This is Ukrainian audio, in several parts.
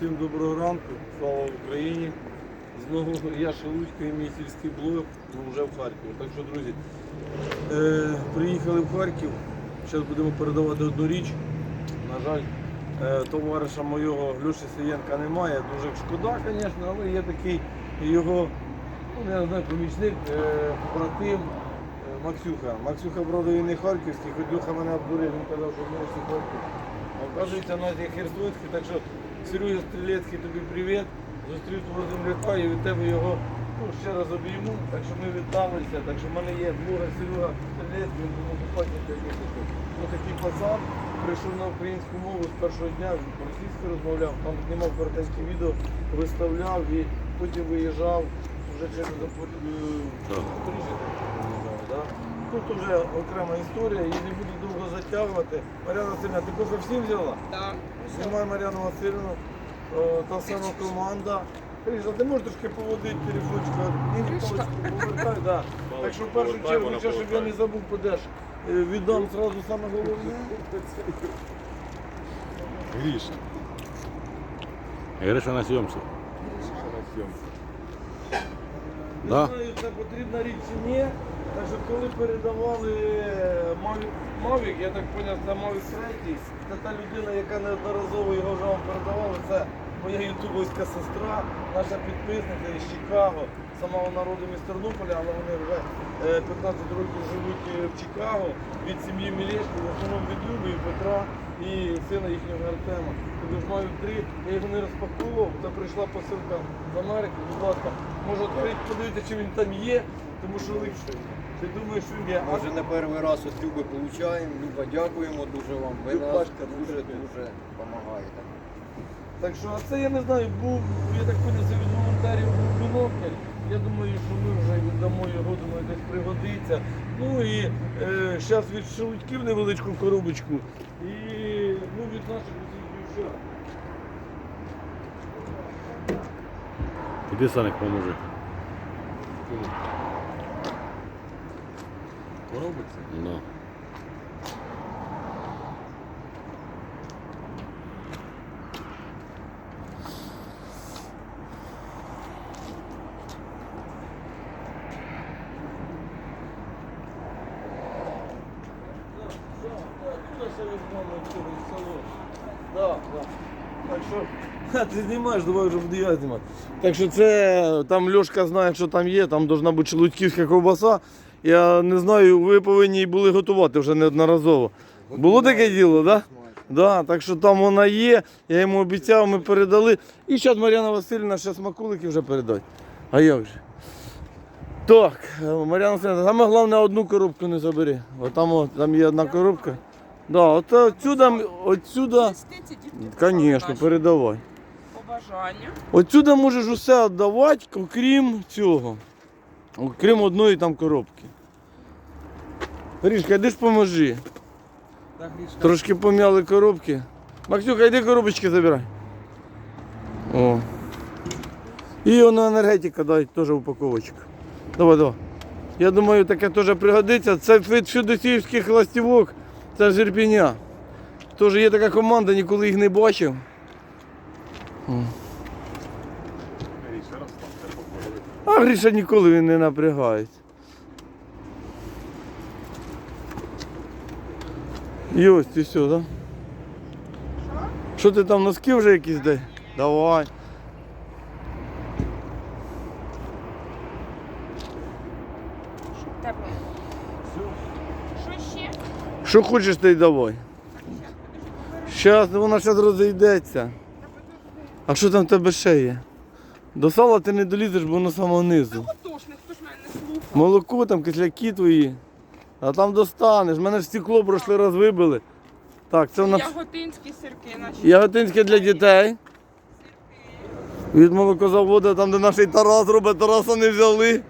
Всім доброго ранку, слава Україні. Знову я Шелудько і мій сільський блог, ну вже в Харкові. Так що, друзі, е, приїхали в Харків. Зараз будемо передавати одну річ. На жаль, е, товариша мого Льоші Сієнка немає. Дуже шкода, звісно, але є такий його, ну я не знаю, помічник, е, побратим. е, Максюха. Максюха, правда, він не харківський, хоч Льоха мене обдурив, він казав, що в харків. Оказується, у нас є Херсонський, так що Сережа Стрілецький, тобі привіт. Зустрів твого земляка і від тебе його ну, ще раз обійму. Так що ми віталися. Так що в мене є блогер Серега Стрілецький, він був покупати Ну такий пацан. Прийшов на українську мову з першого дня, він по-російськи розмовляв, там знімав коротеньке відео, виставляв і потім виїжджав вже через Запоріжжя. Да? Тут вже окрема історія, і не буду довго затягувати. Мар'яна Васильівна, ти кофе всім взяла? Так. Знімай Мар'яну Васильівну, та сама команда. Ріжа, ти можеш трошки поводити телефончика? Ні, повертай, да. Так що в першу чергу, ще, щоб я не забув, подеш. Е, Віддам зразу саме головне. Гріша. Гриша на зйомці. Не Да. знаю, це потрібна річ чи ні. Так коли передавали Mavic, я так зрозумів, це Mavic 3, це та людина, яка неодноразово його вже вам передавала, це моя ютубовська сестра, наша підписниця із Чикаго. Сама вона родом Тернополя, але вони вже е, 15 років живуть е, в Чикаго від сім'ї Мілешків, в основному від Люби і Петра і сина їхнього Артема. Тобто ж маю три, я його не розпаковував, це прийшла посилка з Америки, будь ласка, може подивитися, чи він там є, тому що. Ти думаєш, що він є? А Може не перший раз от Люби получаємо. Люба, дякуємо дуже вам. Ви нас Любашка, дуже дуже дуже допомагаєте. Так що, а це я не знаю, був, я так поняв, це від волонтерів був бінокль. Я думаю, що ми вже віддамо його, думаю, десь пригодиться. Ну і зараз від шелудьків невеличку коробочку. І ну, від наших усіх дівчат. Іди Саник поможи. Коробиться? Ну. Да, да. Так що, Ха, ти знімаєш, давай вже буду я знімати. Так що це, там Льошка знає, що там є, там повинна бути шелудьківська ковбаса. Я не знаю, ви повинні її були готувати вже неодноразово. Було таке діло, так? Да? Да, так що там вона є, я йому обіцяв, ми передали. І зараз Мар'яна Васильівна ще смакулики вже передасть. А як же? Так, е, Мар'яна Васильівна, саме головне одну коробку не забери. От там, о, там є одна коробка. Да, от отсюда, отсюда, звісно, передавай. побажання. Отсюда можеш усе віддавати, окрім цього. Окрім одної там коробки. Грішка, йди ж поможи. Трошки пом'яли коробки. Максюха, йди коробочки забирай. О. І воно енергетика дай теж упаковочку. Давай, давай. Я думаю, таке теж пригодиться. Це від федосіївських ластівок, це з Ірпіня. Теж є така команда, ніколи їх не бачив. Гріша, розслабся, поможи. А Гріша ніколи він не напрягається. І ось і все, так? Що ти там носки вже якісь дай? Давай. Тепло. Що ще? Що хочеш, ти й давай. Щас, вона зараз розійдеться. А що там в тебе ще є? До сала ти не долізеш, бо воно самого низу. Ніхто ж мене не слухав. Молоко там, кисляки твої. А там достанеш. Мене ж стекло прошлий раз вибили. Так, це в нас Яготинські сирки наші. яготинське для дітей. Від молокозаводу, там де наш Тарас робить, Тараса не взяли.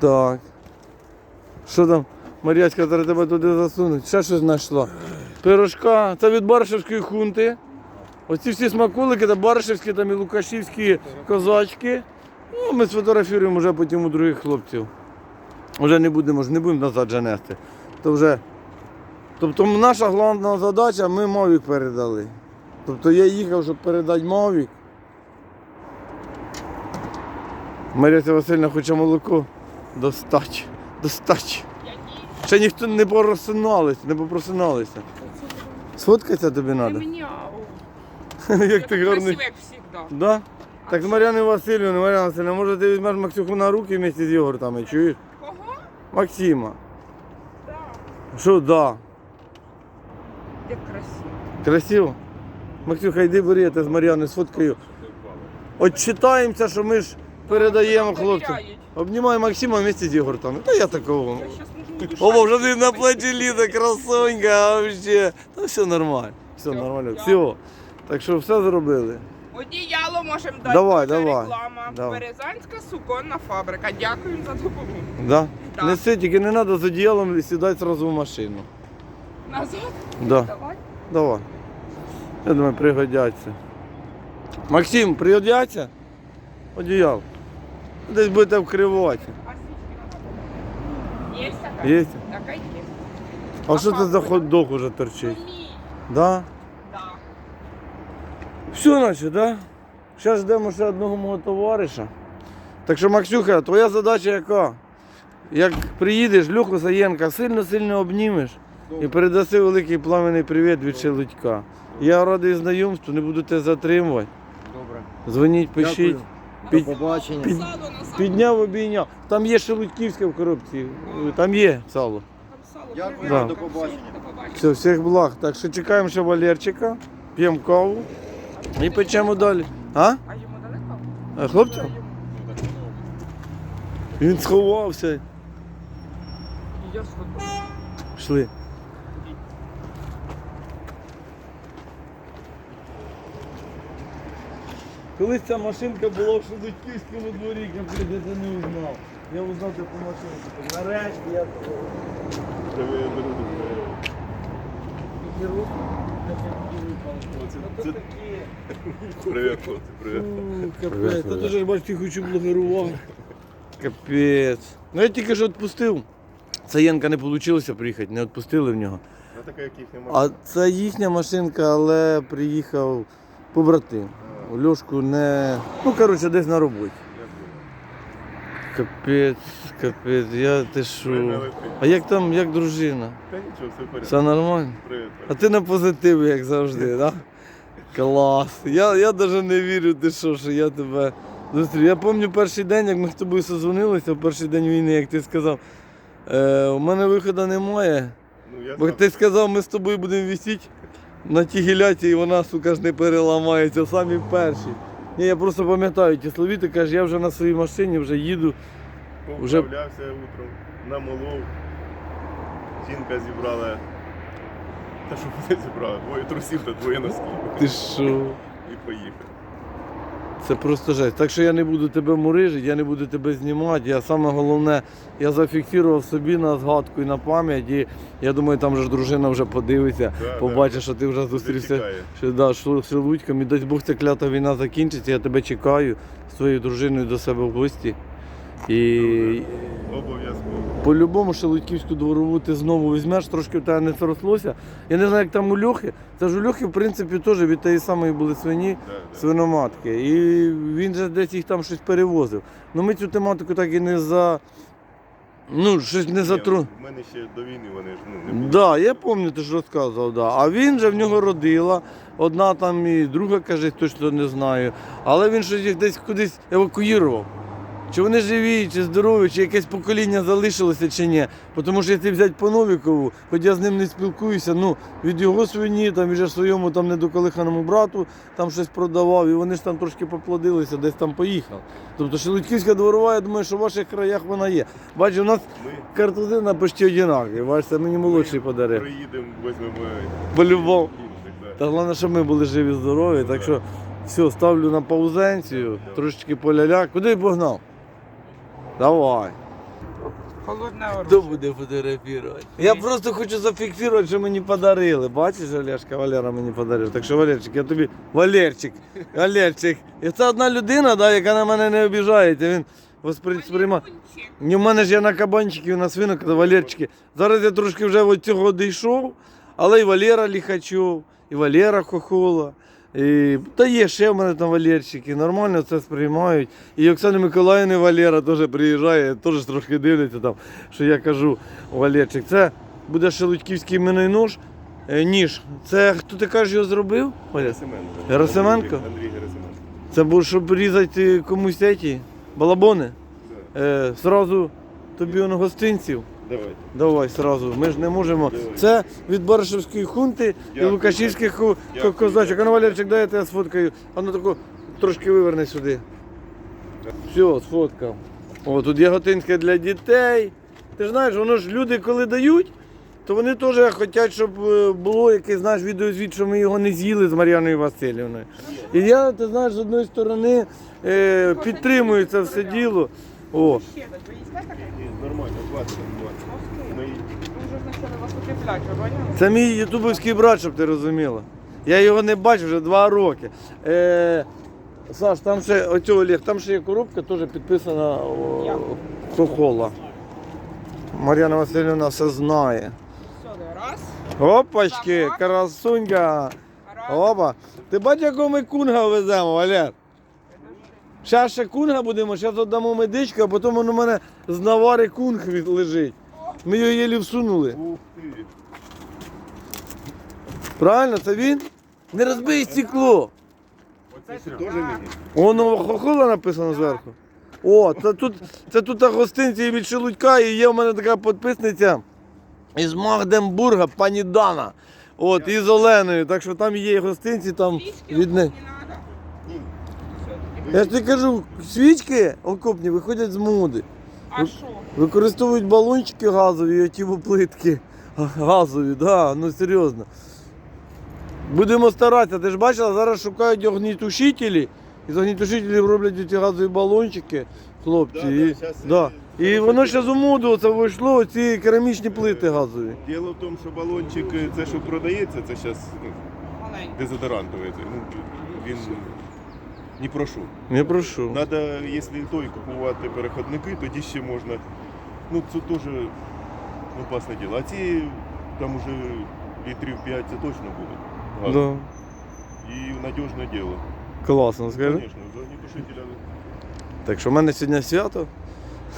Так. Що там? Мар'ячка зараз тебе туди засунуть. Ще щось знайшла. Пирожка. Це від Баршевської хунти. Оці всі смаколики, це Баршевські там і Лукашівські козачки. Ну, ми сфотографуємо вже потім у других хлопців. Вже не будемо, не будемо назад же нести. То вже Тобто наша головна задача, ми Мовік передали. Тобто я їхав, щоб передати Мовік. Марія Васильівна хоче молоко достать. Достать. Ще ніхто не просиналися, не попросиналися. Сфоткатися тобі треба? Як ти гарний. красива, як завжди. Да? Так з Мар'яною Васильівною, Мар'яна Васильівна, може ти візьмеш Максюху на руки вместе з йогуртами, чуєш? Кого? Максима. Що да? Як красиво. Красиво? Максюха, йди бери, я тебе з Мар'яною сфоткаю. От читаємося, що ми ж передаємо хлопцям. Обнімай Максима вместе з йогуртами. Та я такого. О, вже ти на плечі лізе, красонька, вообще. Та все нормально. Все нормально. Все. Так що все зробили. Одіяло можемо дати. Давай, давай, Реклама. давай. Березанська суконна фабрика. Дякую за допомогу. Да? Да. Неси, тільки не треба з одіялом і сідати одразу в машину. Назад. Да. Давай. Давай. Я думаю, пригодяться. Максим, пригодяться? Одіял. Десь будете вкривати. А свічки? Є така? Є? Така є. А що це за хот-дог уже Ну, торчить? Да? Все, наче, да? Зараз ждемо ще одного мого товариша. Так що, Максюха, твоя задача яка? Як приїдеш, Люху Саєнка сильно-сильно обнімеш і передаси великий пламенний привіт від Шелудька. Я радий знайомству, не буду тебе затримувати. Добре. Дзвоніть, пишіть. Під- До побачення. під-. Підняв, обійняв. Там є шелудьківське в коробці. Там є сало. Дякую, Да. побачення. До побачення. Все, всіх благ. Так що чекаємо ще Валерчика, п'ємо каву і печемо далі. А? А йому далеко? А хлопцям? Він сховався. Я сфоткаю. Пішли. Колись ця машинка була в Шелудьківському дворі, я це не узнав. Я узнав таку машинку. Нарешті я такого. Це- Привіт, хлопці, привіт. Капець, та дуже ж ти хочу блогерувати. Капець. Ну я тільки що відпустив. Саєнка не вийшло приїхати, не відпустили в нього. Ну така, як їх немає. А це їхня машинка, але приїхав побратим. У Льошку не. Ну, коротше, десь на роботі. Капець, капець, я ти що. А як там, як дружина? Та нічого, все в порядку. Все нормально? Привіт. А ти на позитиві, як завжди, так? Да? Клас. Я, я навіть не вірю, ти що, що я тебе зустрів. Я пам'ятаю перший день, як ми з тобою созвонилися, в перший день війни, як ти сказав, е, у мене виходу немає. Ну, я Бо ти сказав, ми з тобою будемо висіти на тій гіляці, і вона, сука ж, не переламається, самі перші. Ні, я просто пам'ятаю ті слові, ти кажеш, я вже на своїй машині вже їду. вже- Поправлявся утром, намолов. Жінка зібрала. Та що вони зібрали? Двоє трусів та двоє носків. Ти що? І поїхав. Це просто жесть. Так що я не буду тебе мурижити, я не буду тебе знімати. Я саме головне, я зафіксував собі на згадку і на пам'ять. І я думаю, там вже ж дружина вже подивиться, Да, побачить, що ти вже зустрівся що, да, що, Шелудьком. І дасть Бог ця клята війна закінчиться. Я тебе чекаю з твоєю дружиною до себе в гості. І по-любому Шелудьківську дворову ти знову візьмеш, трошки в тебе не зрослося. Я не знаю, як там у Льохи. Це ж у Льохи, в принципі, теж від тієї самої були свині. Свиноматки. І він же десь їх там щось перевозив. Ну ми цю тематику так і не за. Ну, щось не затру. В мене ще до війни вони ж ну, не були. Да, я пам'ятаю, ти ж розказував, да. А він же в нього родила. Одна там і друга, каже, точно не знаю. Але він щось їх десь кудись евакуював. Чи вони живі, чи здорові, чи якесь покоління залишилося, чи ні. Тому що якщо взяти по Новікову, хоч я з ним не спілкуюся, ну від його свині, там вже своєму там недоколиханому брату там щось продавав, і вони ж там трошки поплодилися, десь там поїхав. Тобто Шелудьківська дворова, я думаю, що в ваших краях вона є. Бачу, у нас Ми картузина почти одинакові. Бачите, мені молодший подарив. приїдемо, візьмемо По-любому. Та головне, щоб ми були живі, здорові. Так що все, ставлю на паузенцію, трошечки поляля. Куди погнав? Давай. Холодне Хто буде фотографувати? Я просто хочу зафіксувати, що мені подарили. Бачиш, Олешка, Валера мені подарив. Так що, Валерчик, я тобі. Валерчик, Валерчик. І це одна людина, да, яка на мене не обіжається. Він сприймає. Малюнчик. Ні, в мене ж я на кабанчиків, на свинок, на Валерчики. Зараз я трошки вже від цього дійшов. Але і Валера Ліхачов, і Валера Хохола. І, та є ще в мене там Валерчики, нормально це сприймають. І Оксана Миколаївна Валера теж приїжджає, теж трошки дивляться там, що я кажу, Валерчик, це буде шелудьківський іменний нож, е, ніж. Це хто ти кажеш його зробив? Герасименко. Герасименко? Андрій Герасименко. Це буде, щоб різати комусь ці балабони. Да. Е, сразу тобі он гостинців. Давайте. Давай сразу. Ми ж не можемо. Давай. Це від Баришевської хунти Дякую. і Лукашівських ко- козачок. А ну, Валерчик, дай я тебе сфоткаю. А ну таку трошки виверни сюди. Все, сфоткав. О, тут яготинське для дітей. Ти ж знаєш, воно ж люди, коли дають, то вони теж хочуть, щоб е, було якесь знаєш, відеозвіт, що ми його не з'їли з Мар'яною Васильівною. І я, ти знаєш, з одної сторони е, підтримую це все діло. О, Нормально, 20, ви поняли? Це мій ютубовський брат, щоб ти розуміла. Я його не бачив вже два роки. Е, Саш, там ще оцього Олег, там ще є коробка, теж підписана о, Як? Хохола. Мар'яна Васильівна все знає. Сюди, раз, Опачки, Замок. красунька. раз. Опа. Ти бачиш, якого ми кунга веземо, Валер? Зараз ще кунга будемо, зараз віддамо медичку, а потім у мене з навари кунг від- лежить. Ми його єлі всунули. Ух ти. Правильно, це він? Не розбий стекло. Оце теж мені? Воно хохола написано зверху. О, це тут, це тут гостинці від Шелудька, і є в мене така підписниця із Магденбурга, пані Дана. От, із Оленою. Так що там є гостинці, там від не. Я ж тобі кажу, свічки окопні виходять з моди. А що? Використовують балончики газові, оті плитки газові, да, ну серйозно. Будемо старатися, ти ж бачила, зараз шукають огнітушителі, і з огнітушителів роблять ці газові балончики, хлопці. Да, да, і, щас, да. е, і воно ще з це вийшло, ці керамічні плити газові. Діло в тому, що балончик, е, це що продається, це зараз ну, Маленький. дезодорантовий. це, Ну, він ні про що. Не прошу. Надо, якщо той купувати переходники, тоді ще можна. Ну, це теж опасне діло. А ці там уже літрів 5 це точно буде. Да. І надіжне діло. Класно, скажи. Звісно, огнетушителя. Так що в мене сьогодні свято.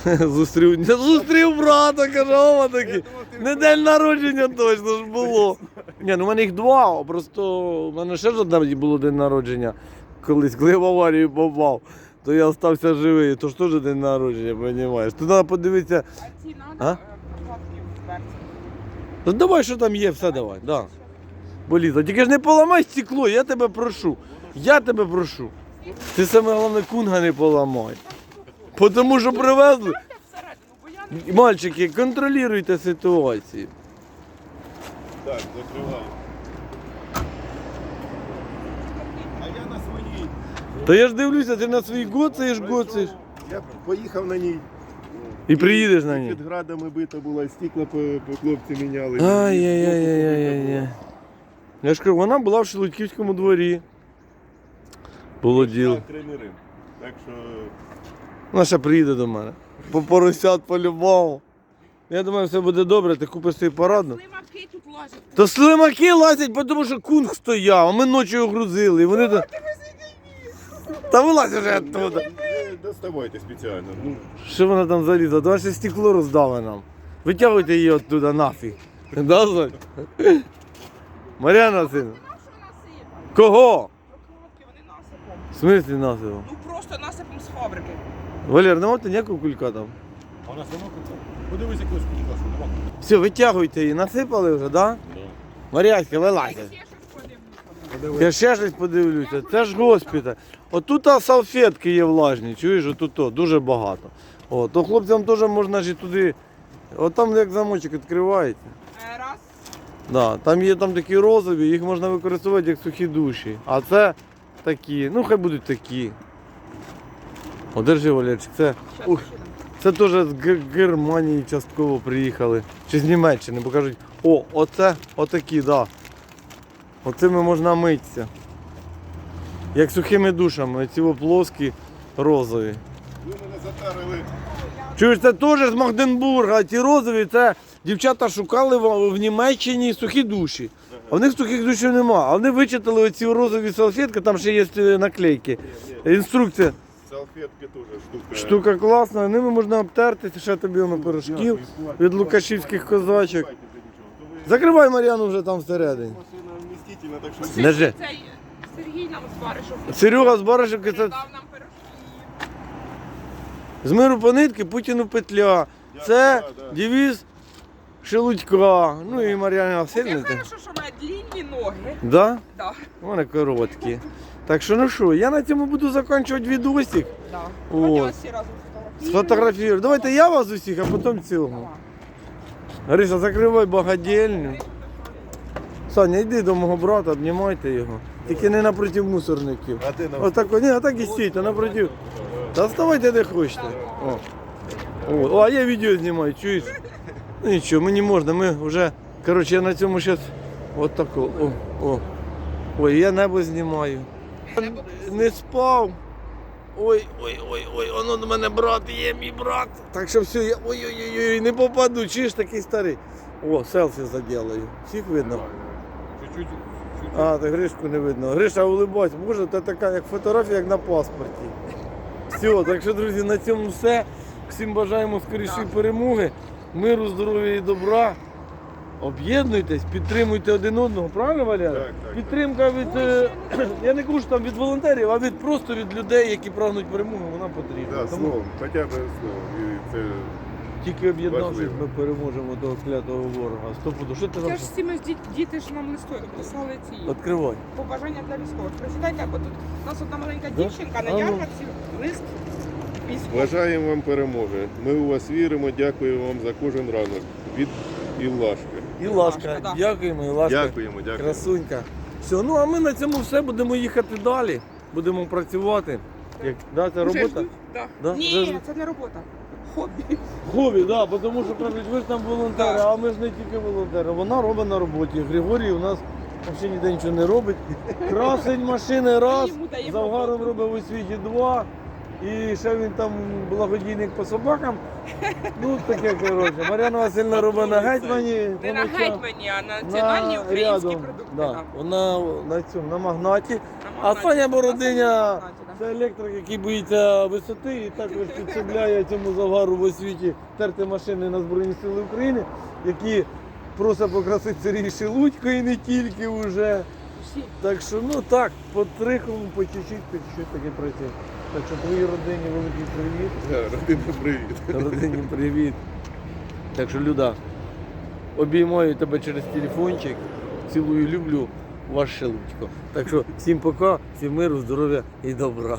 Зустрів, не зустрів брата, каже, о, такий. Не день народження точно ж було. Ні, ну в мене їх два, просто в мене ще ж одне було день народження колись, коли я в аварію попав, то я залишився живий, то ж теж день народження, розумієш. Тут треба подивитися. А ці треба. Ну давай, що там є, все давай. Да. Боліза. Тільки ж не поламай стекло, я тебе прошу. Я тебе прошу. Ти саме головне кунга не поламай. Тому що привезли. Мальчики, контролюйте ситуацію. Так, закриваю. А я на своїй. Та я ж дивлюся, ти на свій гоцаєш, гоцаєш. Я поїхав на ній. І приїдеш на ній. Під градами бита була, стекла по, по хлопці міняли. Ай-яй-яй-яй-яй. Я ж кажу, вона була в Шелудьківському дворі. Було діло. Рим. Так що Вона ще приїде до мене. По поросят по-любому. Я думаю, все буде добре, ти купиш свій парадну. слимаки тут лазять. То слимаки лазять, бо тому що кунг стояв, а ми ночі його грузили. І вони там. Та вилазь вже оттуда. доставайте спеціально. Ну, Що вона там залізла? Давай ще стекло роздаве нам. Витягуйте її оттуда нафіг. Да, Золь? Мар'яна що насипати. Кого? Прокладки вони насипом. В смислі насилу? Ну просто насипом з фабрики. Валер, нема ти ніякого кулька там? А у нас нема кулька? Подивись що нема. Все, витягуйте її, насипали вже, да? Мар'яська, вилазь. Ще Я ще щось подивлюся. Це ж госпіталь. Отут а, салфетки є влажні, чуєш, отут о, дуже багато. О, то хлопцям теж можна ж і туди. От там як замочок відкривається. Е, Раз. Да, там є там такі розові, їх можна використовувати як сухі душі. А це такі, ну хай будуть такі. О, держи, Валерчик, це, ух, це теж з Германії частково приїхали. Чи з Німеччини, бо кажуть, о, оце, отакі, да. Оцими можна митися. Як сухими душами, ці плоскі розові. ви мене затарили. Чуєш, це теж з Магденбурга, а ті розові це дівчата шукали в, в Німеччині сухі душі. А в них сухих душів нема. А вони вичитали оці розові салфетки, там ще є е, наклейки. Інструкція. Салфетки теж штука. Штука класна, ними можна обтертися, ще тобі воно пирожків від лукашівських козачок. Закривай Мар'яну вже там всередині. Машина так що Не же. Цей Сергій нам зварить, щоб Серега з Баришівки це передав нам пирожки. з миру по нитки, Путіну петля. Це девіз Шелудька. Ну і Мар'яна Я Васильівна. хорошо, що має длінні ноги. Да? Да, мене короткі. Так що ну що, я на цьому буду закінчувати відосик. да. От. Давайте всі разом Сфотографірую. Давайте я вас усіх, а потім цього. Гриша, закривай багадільню. Саня, йди до мого брата, обнімайте його. Тільки не напроти мусорників. А ти нам Отак, ні, отак і стійте, напроти. Та вставайте де хочете. О. О, а я відео знімаю, чуєш? Ну нічого, мені можна, ми вже. Коротше, я на цьому зараз от тако. О, о. Ой, я небо знімаю. Не спав. Ой, ой, ой, ой, воно до мене брат є, мій брат. Так що все, я ой-ой-ой, не попаду, чи ж такий старий. О, селфі заділаю. Всіх видно. Чуть-чуть. А, так Гришку не видно. Гриша, улибайся. Боже, це така як фотографія, як на паспорті. Все, так що, друзі, на цьому все. Всім бажаємо скорішої перемоги, миру, здоров'я і добра. Об'єднуйтесь, підтримуйте один одного, правильно, Валяна? Так, так, Підтримка від, е, я не кажу, що там від волонтерів, а від просто від людей, які прагнуть перемоги, вона потрібна. Да, Тому словом, хоча б словом. І це тільки об'єднавшись, ми переможемо того клятого ворога. Стопуду, що ти Я ж всі ми ж діти ж нам листою писали ці Відкривай. побажання для військових. Прочитайте, бо тут у нас одна маленька Да? дівчинка на А ну. ярмарці лист військовий. Бажаємо вам перемоги. Ми у вас віримо, дякуємо вам за кожен ранок. Від Іллашки. І Ласка, ласка, да. дякуємо, і ласка. Дякуємо, дякуємо. Красунька. Все, ну а ми на цьому все будемо їхати далі. Будемо працювати. Як, да, це Уже робота? ждуть? Да. Да? Вже Ні, ждуть. це не робота. Хобі. Хобі, да, бо тому що кажуть, ви ж там волонтери, а ми ж не тільки волонтери. Вона робить на роботі. Григорій у нас взагалі ніде нічого не робить. Красить машини раз, завгаром робить у світі два. І ще він там благодійник по собакам. Ну таке коротше. Мар'яна Васильівна робить на гетьмані. Не на гетьмані, а на національні на українські рядом, продукти. Да, вона на цьому на магнаті. А магнаті. Саня Бородиня магнаті, да. це електрик, який боїться висоти і також підсобляє цьому завгару в освіті терти машини на Збройні Сили України, які просять покрасити Сергій Шелудько і не тільки вже. Так що ну так, по трихому, по чуть-чуть, по чуть-чуть таке працює. Так що твоїй родині великий привіт. Родині привіт. Родині привіт. Так що, Люда, обіймаю тебе через телефончик. Цілую, люблю ваш шелудько. Так що всім пока, всім миру, здоров'я і добра.